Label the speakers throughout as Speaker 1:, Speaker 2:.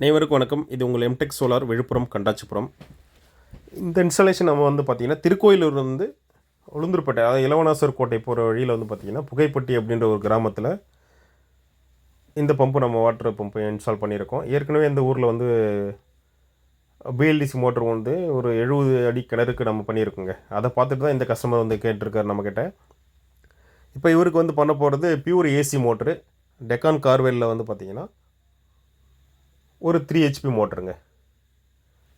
Speaker 1: அனைவருக்கும் வணக்கம். இது உங்கள் எம்டெக் சோலார் விழுப்புரம் கண்டாச்சிபுரம். இந்த இன்ஸ்டாலேஷன் நம்ம வந்து பார்த்திங்கன்னா திருக்கோயிலூர் வந்து உளுந்தூர்பேட்டை அதாவது இளவனாசர் கோட்டை போகிற வழியில் வந்து பார்த்திங்கன்னா புகைப்பட்டி அப்படின்ற ஒரு கிராமத்தில் இந்த பம்பு நம்ம வாட்டர் பம்பு இன்ஸ்டால் பண்ணியிருக்கோம். ஏற்கனவே இந்த ஊரில் வந்து பிஎல்டிசி மோட்டர் வந்து ஒரு எழுபது அடி கிணறுக்கு நம்ம பண்ணியிருக்கோங்க. அதை பார்த்துட்டு தான் இந்த கஸ்டமர் வந்து கேட்டிருக்காரு நம்மக்கிட்ட இப்போ இவருக்கு வந்து பண்ண போகிறது பியூர் ஏசி மோட்ரு டெக்கான் கார்வெல்லில் வந்து பார்த்திங்கன்னா ஒரு த்ரீ ஹெச்பி மோட்டருங்க.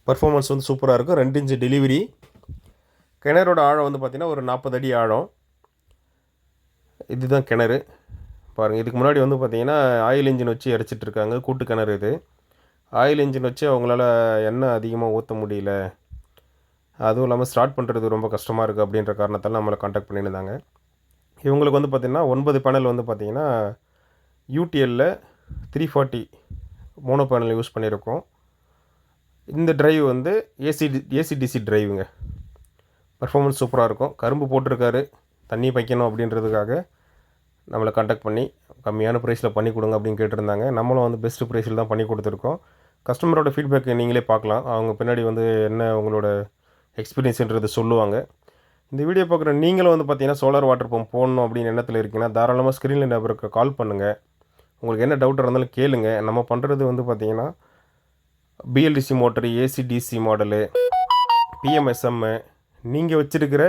Speaker 1: பர்ஃபார்மன்ஸ் வந்து சூப்பராக இருக்கும். ரெண்டு இன்ச்சு டெலிவரி கிணறோட ஆழம் வந்து பார்த்திங்கன்னா ஒரு நாற்பது அடி ஆழம். இதுதான் கிணறு. பாருங்கள் இதுக்கு முன்னாடி வந்து பார்த்திங்கன்னா ஆயில் இன்ஜின் வச்சு இறச்சிட்டு இருக்காங்க. கூட்டு கிணறு இது. ஆயில் இன்ஜின் வச்சு அவங்களால எண்ணெய் அதிகமாக ஊற்ற முடியல. அதுவும் இல்லாமல் ஸ்டார்ட் பண்ணுறது ரொம்ப கஷ்டமாக இருக்குது அப்படின்ற காரணத்தால் நம்மளை காண்டாக்ட் பண்ணியிருந்தாங்க. இவங்களுக்கு வந்து பார்த்திங்கன்னா ஒன்பது பேனல் வந்து பார்த்திங்கன்னா யூடிஎல்லில் three forty mono panel use பண்ணியிருக்கோம். இந்த டிரைவ் வந்து ஏசி ஏசிடிசி டிரைவுங்க பர்ஃபாமன்ஸ் சூப்பராக இருக்கும். கரும்பு போட்டிருக்காரு. தண்ணி பைக்கணும் அப்படின்றதுக்காக நம்மளை காண்டாக்ட் பண்ணி கம்மியான ப்ரைஸில் பண்ணி கொடுங்க அப்படின்னு கேட்டிருந்தாங்க. நம்மளும் வந்து பெஸ்ட் ப்ரைஸில் தான் பண்ணி கொடுத்துருக்கோம். கஸ்டமரோட ஃபீட்பேக் நீங்களே பார்க்கலாம். அவங்க பின்னாடி வந்து என்ன உங்களோட எக்ஸ்பீரியன்ஸுன்றது சொல்லுவாங்க. இந்த வீடியோ பார்க்குற நீங்களும் வந்து பார்த்தீங்கன்னா சோலார் வாட்டர் பம்ப் போடணும் அப்படின்னு எண்ணத்தில் இருக்கீங்கன்னா தாராளமாக ஸ்க்ரீனில் நபருக்கு கால் பண்ணுங்கள் உங்களுக்கு என்ன டவுட் இருந்தாலும் கேளுங்க. நம்ம பண்ணுறது வந்து பார்த்தீங்கன்னா BLDC motor ACDC model PMSM நீங்கள் வச்சுருக்கிற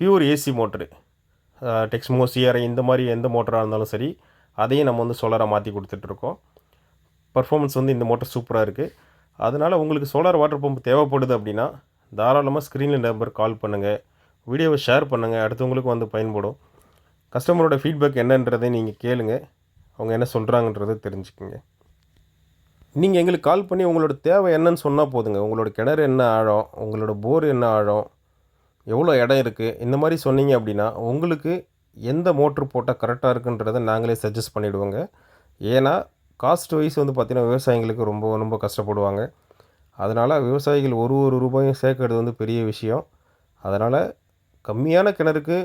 Speaker 1: pure AC motor Texmo CRI இந்த மாதிரி எந்த மோட்டராக இருந்தாலும் சரி அதையும் நம்ம வந்து சோலாராக மாற்றி கொடுத்துட்ருக்கோம் பர்ஃபார்மன்ஸ் வந்து இந்த மோட்டர் சூப்பராக இருக்குது அதனால் உங்களுக்கு சோலார் வாட்டர் பம்ப் தேவைப்படுது அப்படின்னா தாராளமாக ஸ்க்ரீனில் நம்பர் கால் பண்ணுங்கள் வீடியோவை ஷேர் பண்ணுங்கள் அடுத்தவங்களுக்கும் வந்து பயன்படும். கஸ்டமரோட ஃபீட்பேக் என்னன்றதை நீங்கள் கேளுங்கள் அவங்க என்ன சொல்கிறாங்கன்றதை தெரிஞ்சுக்குங்க. நீங்கள் எங்களுக்கு கால் பண்ணி உங்களோட தேவை என்னன்னு சொன்னால் போதுங்க. உங்களோட கிணறு என்ன ஆழம் உங்களோட போர் என்ன ஆழம் எவ்வளோ இடம் இருக்குது இந்த மாதிரி சொன்னீங்க அப்படின்னா உங்களுக்கு எந்த மோட்ரு போட்டால் கரெக்டாக இருக்குன்றதை நாங்களே சஜஸ்ட் பண்ணிவிடுவோங்க ஏன்னா காஸ்ட் வைஸ் வந்து பார்த்திங்கன்னா விவசாயிங்களுக்கு ரொம்ப ரொம்ப கஷ்டப்படுவாங்க. அதனால் விவசாயிகள் ஒரு ஒரு ரூபாயும் சேர்க்கறது வந்து பெரிய விஷயம். அதனால் கம்மியான கிணறுக்கு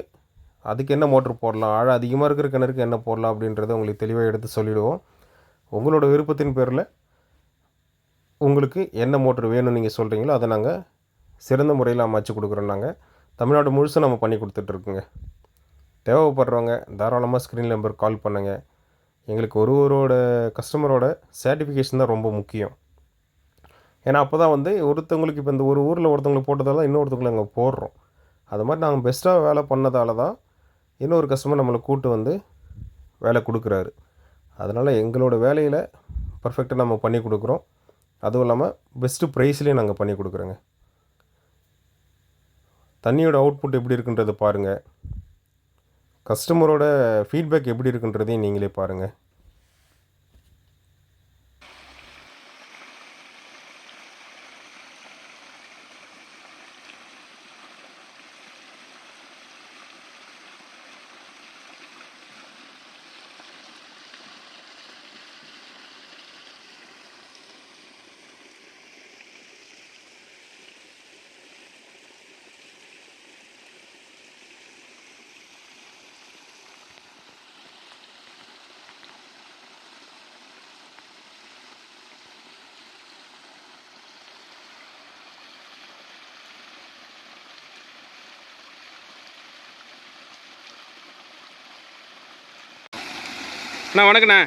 Speaker 1: அதுக்கு என்ன மோட்ரு போடலாம்? ஆழம் அதிகமாக இருக்கிற கிணறுக்கு என்ன போடலாம் அப்படின்றத உங்களுக்கு தெளிவாக எடுத்து சொல்லிவிடுவோம் உங்களோட விருப்பத்தின் பேரில் உங்களுக்கு என்ன மோட்ரு வேணும்னு நீங்கள் சொல்கிறீங்களோ அதை நாங்கள் சிறந்த முறையில் அமைச்சு கொடுக்குறோம் நாங்கள் தமிழ்நாடு முழுசும் நம்ம பண்ணி கொடுத்துட்ருக்குங்க தேவைப்படுறவங்க தாராளமாக ஸ்க்ரீன் நம்பர் கால் பண்ணுங்கள் எங்களுக்கு ஒரு ஒருவரோட கஸ்டமரோட சர்டிஃபிகேஷன் தான் ரொம்ப முக்கியம். ஏன்னா அப்போ தான் வந்து ஒருத்தவங்களுக்கு இப்போ இந்த ஒரு ஊரில் ஒருத்தவங்களுக்கு போட்டதால் தான் இன்னொருத்தவங்களை அங்கே போடுறோம். அது மாதிரி நாங்கள் பெஸ்ட்டாக வேலை பண்ணதால தான் இன்னொரு கஸ்டமர் நம்மளை கூட்டு வந்து வேலை கொடுக்குறாரு. அதனால் எங்களோட வேலையில் பர்ஃபெக்டாக நம்ம பண்ணி கொடுக்குறோம். அதுவும் இல்லாமல் பெஸ்ட்டு ப்ரைஸ்லேயும் நாங்கள் பண்ணி கொடுக்குறோங்க. தண்ணியோட அவுட்புட் எப்படி இருக்குன்றதை பாருங்கள் கஸ்டமரோட ஃபீட்பேக் எப்படி இருக்குன்றதையும் நீங்களே பாருங்கள்
Speaker 2: அண்ணா வணக்கண்ணா.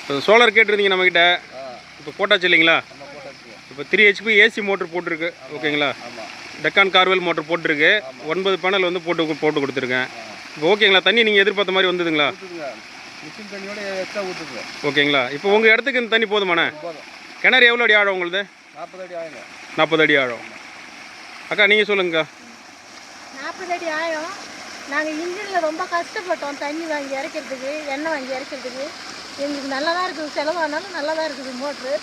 Speaker 2: இப்போ சோலார் கேட்டிருந்தீங்க நம்மக்கிட்ட இப்போ போட்டாச்சு இல்லைங்களா? இப்போ த்ரீ ஹெச்பி ஏசி மோட்ரு போட்டிருக்கு ஓகேங்களா? டெக்கான் கார்வெல் மோட்ரு போட்டிருக்கு. ஒன்பது பேனல் வந்து போட்டு போட்டு கொடுத்துருக்கேன். இப்போ ஓகேங்களா? தண்ணி நீங்கள் எதிர்பார்த்த மாதிரி வந்ததுங்களா? ஓகேங்களா? இப்போ உங்கள் இடத்துக்கு இந்த தண்ணி போதுமாண்ணே?
Speaker 3: போதும்.
Speaker 2: கிணறு எவ்வளோ அடி ஆழம் உங்களுது?
Speaker 3: நாற்பது அடி ஆகுங்க
Speaker 2: நாற்பது அடி ஆழம். அக்கா நீங்கள் சொல்லுங்கக்கா.
Speaker 4: நாற்பது அடி ஆழம். நாங்கள் இன்ஜினில் ரொம்ப கஷ்டப்பட்டோம். தண்ணி வாங்கி இறக்கிறதுக்கு எண்ணெய் வாங்கி இறக்கிறதுக்கு. எங்களுக்கு நல்லா தான் இருக்குது. செலவானாலும் நல்லா தான் இருக்குது மோட்ரு.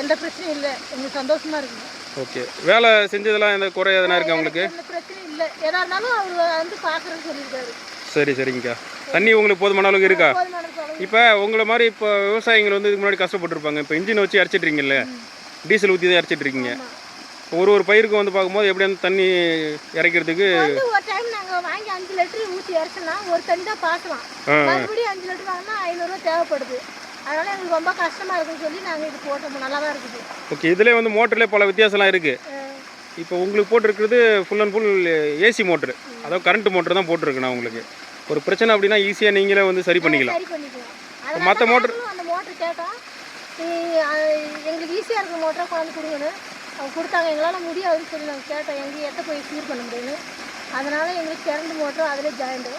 Speaker 4: எந்த பிரச்சனையும் இல்லை. எங்களுக்கு சந்தோஷமாக இருக்குது.
Speaker 2: ஓகே. வேலை செஞ்சதெல்லாம் எந்த குறை எதனா இருக்கா உங்களுக்கு?
Speaker 4: எந்த பிரச்சனையும் இல்லை. எதா இருந்தாலும் அவர் வந்து பார்க்குறேன்னு சொல்லியிருக்காரு.
Speaker 2: சரி சரிங்கக்கா. தண்ணி உங்களுக்கு போதுமான அளவுக்கு இருக்கா?
Speaker 4: போதுமான
Speaker 2: இப்போ உங்களை மாதிரி இப்போ விவசாயிகள் வந்து இதுக்கு முன்னாடி கஷ்டப்பட்டுருப்பாங்க. இப்போ இன்ஜின் வச்சு இறச்சிட்ருக்கீங்கல்ல டீசல் ஊற்றி தான் இப்போ ஒரு ஒரு பயிருக்கும் வந்து பார்க்கும்போது எப்படி அந்த தண்ணி இறைக்கிறதுக்கு
Speaker 4: ஒரு டைம் நாங்கள் வாங்கி அஞ்சு லிட்டரு ஊற்றி இறச்சினா ஒரு தண்ணி தான் பார்க்கலாம் மறுபடியும் அஞ்சு லிட்டர் வாங்கினா ஐநூறுரூவா தேவைப்படுது. அதனால் எங்களுக்கு ரொம்ப கஷ்டமாக இருக்குன்னு சொல்லி நாங்கள் இது போட்டோம். நல்லா தான் இருக்குது.
Speaker 2: ஓகே இதுலேயே வந்து மோட்டர்லேயே பல வித்தியாசம்லாம் இருக்குது இப்போ உங்களுக்கு போட்டிருக்கிறது full and full AC motor அதாவது கரண்ட் மோட்ரு தான் போட்டிருக்கு நான் உங்களுக்கு. ஒரு பிரச்சனை அப்படின்னா ஈஸியாக நீங்களே வந்து சரி பண்ணிக்கலாம். motor-
Speaker 4: நாங்களும் அந்த நீ, அஹ், எங்களுக்கு ஈஸியாக இருக்கிற மோட்டரை கொண்டாந்து கொடுங்கன்னு. அவங்க கொடுத்தாங்க. எங்களால் முடியாதுன்னு சொல்லி நாங்கள் கேட்டோம் எங்கேயும் எட்ட போய் சீர் பண்ண முடியும்னு அதனால் எங்களுக்கு கரண்ட் மோட்டரும் அதிலே ஜாயிண்ட்டு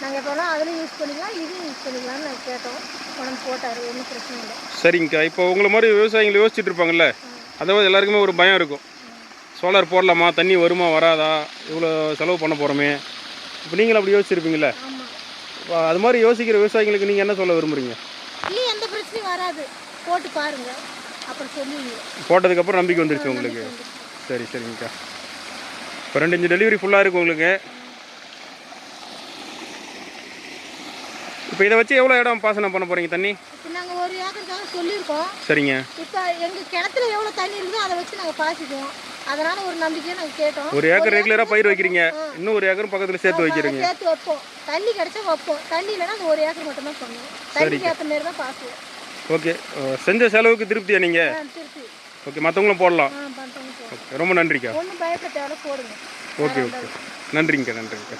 Speaker 4: நாங்கள் எப்போ வேணால் அதில் யூஸ் பண்ணிக்கலாம். இதையும் யூஸ் பண்ணிக்கலாம்னு நாங்கள் கேட்டோம். கொண்டாந்து போட்டார். ஒன்றும் பிரச்சனை இல்லை.
Speaker 2: சரிங்கக்கா இப்போ உங்களை மாதிரி விவசாயிகள் யோசிச்சுட்டு இருப்பாங்கல்ல? அதாவது எல்லாருக்குமே ஒரு பயம் இருக்கும். சோலார் போடலாமா? தண்ணி வருமா வராதா? இவ்வளோ செலவு பண்ண போகிறோமே இப்போ நீங்களும் அப்படி யோசிச்சிருப்பீங்களே அது மாதிரி யோசிக்கிற விவசாயிகளுக்கு நீங்கள் என்ன சொல்ல விரும்புறீங்க?
Speaker 4: இல்லை எந்த பிரச்சனையும் வராது. போட்டு பாருங்க. அப்புறம் சொல்லுவீங்க
Speaker 2: போட்டதுக்கப்புறம் நம்பிக்கை வந்துருச்சு உங்களுக்கு. சரி சரிங்கக்கா. இப்போ ரெண்டு இன்ச்சு டெலிவரி ஃபுல்லாக இருக்கு உங்களுக்கு. இப்போ இதை வச்சு எவ்வளோ இடம் பாசனம் பண்ண போகிறீங்க தண்ணி?
Speaker 4: நாங்கள் ஒரு ஏக்கருக்காக சொல்லியிருக்கோம்.
Speaker 2: சரிங்க.
Speaker 4: இப்போ எங்கள் கிணத்துல எவ்வளோ தண்ணி இருக்குதோ அதை வச்சு நாங்கள் பாய்ச்சிக்குவோம். அதனால ஒரு நம்பிக்கையை நாங்கள் கேட்டோம்.
Speaker 2: ஒரு ஏக்கர் ரெகுலராக பயிர் வைக்கிறீங்க. இன்னும் ஒரு ஏக்கரும் பக்கத்தில் சேர்த்து வைக்கிறீங்க.
Speaker 4: சேர்த்து வைப்போம். தண்ணி கிடைச்சா வைப்போம். தண்ணி இல்லைன்னா அந்த ஒரு ஏக்கர் மட்டும் தான் பண்ணுவோம் தண்ணிக்கு ஏற்ற மாரி தான் பாசுவோம்
Speaker 2: ஓகே. செஞ்ச செலவுக்கு திருப்தியா நீங்கள் ஓகே மற்றவங்களும் போடலாம். ஓகே ரொம்ப நன்றிக்கா. Okay okay. நன்றிங்கக்கா நன்றிங்கக்கா.